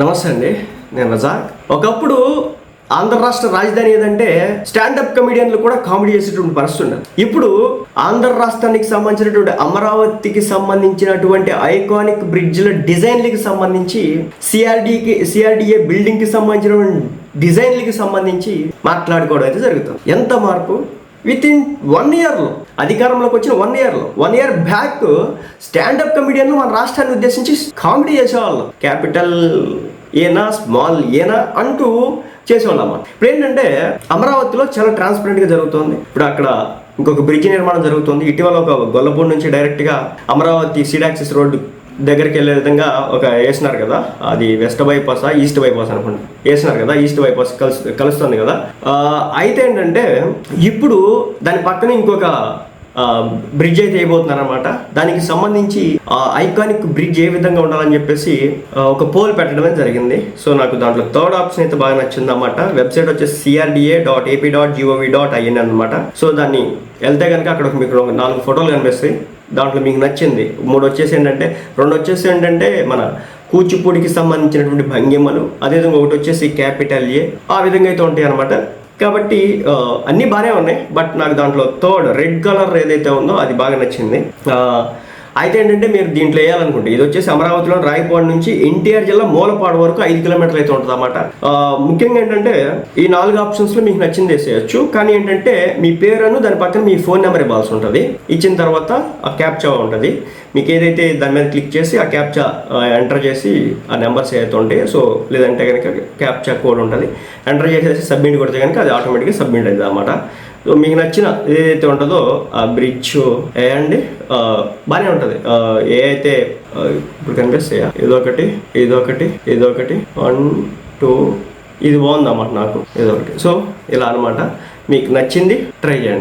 నమస్తే అండి నేను రజాక్. ఒకప్పుడు ఆంధ్ర రాష్ట్ర రాజధాని ఏదంటే స్టాండప్ కమెడియన్లు కూడా కామెడీ చేసేటువంటి పరిస్థితి ఉండదు. ఇప్పుడు ఆంధ్ర రాష్ట్రానికి సంబంధించినటువంటి అమరావతికి సంబంధించినటువంటి ఐకానిక్ బ్రిడ్జ్ల డిజైన్లకి సంబంధించి సిఆర్డికి సిఆర్డిఏ బిల్డింగ్కి సంబంధించినటువంటి డిజైన్లకి సంబంధించి మాట్లాడుకోవడం అయితే జరుగుతుంది. ఎంత మార్పు? విత్ ఇన్ వన్ ఇయర్లో అధికారంలోకి వచ్చిన వన్ ఇయర్లో వన్ ఇయర్ బ్యాక్ స్టాండప్ కమెడియన్లు మన రాష్ట్రాన్ని ఉద్దేశించి కామెడీ చేసేవాళ్ళు. క్యాపిటల్ ఏనా స్మాల్ ఏనా అంటూ చేసేవాళ్ళమ్మ ఇప్పుడు ఏంటంటే అమరావతిలో చాలా ట్రాన్స్పరెంట్గా జరుగుతుంది. ఇప్పుడు అక్కడ ఇంకొక బ్రిడ్జ్ నిర్మాణం జరుగుతుంది. ఇటీవల ఒక గొల్లపూడి నుంచి డైరెక్ట్గా అమరావతి సిడాక్సిస్ రోడ్డు దగ్గరికి వెళ్ళే విధంగా ఒక వేసినారు కదా అది వెస్ట్ బైపాస్ ఈస్ట్ బైపాస్ అనుకోండి. వేసినారు కదా ఈస్ట్ బైపాస్ కలుసు కలుస్తుంది కదా. అయితే ఏంటంటే ఇప్పుడు దాని పక్కన ఇంకొక బ్రిడ్జ్ అయితే వేయబోతున్నారు అనమాట దానికి సంబంధించి ఐకానిక్ బ్రిడ్జ్ ఏ విధంగా ఉండాలని చెప్పేసి ఒక పోల్ పెట్టడమే జరిగింది. సో నాకు దాంట్లో థర్డ్ ఆప్షన్ అయితే బాగా నచ్చింది అనమాట వెబ్సైట్ వచ్చేసి CRDA dot AP dot gov dot in అనమాట సో దాన్ని వెళ్తే కనుక అక్కడ మీకు నాలుగు ఫోటోలు కనిపిస్తాయి. దాంట్లో మీకు నచ్చింది. మూడు వచ్చేసి ఏంటంటే రెండు వచ్చేసి ఏంటంటే మన కూచిపూడికి సంబంధించినటువంటి భంగిమలు అదేవిధంగా ఒకటి వచ్చేసి క్యాపిటల్ ఏ ఆ విధంగా అయితే ఉంటాయి అనమాట కాబట్టి అన్నీ బాగానే ఉన్నాయి. బట్ నాకు దాంట్లో థర్డ్ రెడ్ కలర్ ఏదైతే ఉందో అది బాగా నచ్చింది. అయితే ఏంటంటే మీరు దీంట్లో వేయాలనుకుంటే ఇది వచ్చేసి అమరావతిలో రాయపాడు నుంచి ఎన్టీఆర్ జిల్లా మూలపాడు వరకు ఐదు కిలోమీటర్లు అయితే ఉంటుంది అనమాట ముఖ్యంగా ఏంటంటే ఈ నాలుగు ఆప్షన్స్లో మీకు నచ్చింది వేసేయచ్చు. కానీ ఏంటంటే మీ పేరును దాని పక్కన మీ ఫోన్ నెంబర్ ఇవ్వాల్సి ఉంటుంది ఇచ్చిన తర్వాత ఆ క్యాప్చా ఉంటుంది. మీకు ఏదైతే దాని మీద క్లిక్ చేసి ఆ క్యాప్చా ఎంటర్ చేసి ఆ నెంబర్స్ ఏదైతే ఉంటాయి సో లేదంటే కనుక క్యాప్చా కోడ్ ఉంటుంది. ఎంటర్ చేసేసి సబ్మిట్ కొడితే కనుక అది ఆటోమేటిక్గా సబ్మిట్ అవుతుంది అనమాట సో మీకు నచ్చిన ఏదైతే ఉంటుందో ఆ బ్రిడ్జ్ వేయండి బాగానే ఉంటుంది. ఏ అయితే ఇప్పుడు కనిపిస్తాయా? ఇదొకటి ఇదొకటి ఒకటి వన్ టూ ఇది బాగుందన్నమాట నాకు. ఇదొకటి సో ఇలా అనమాట మీకు నచ్చింది ట్రై చేయండి.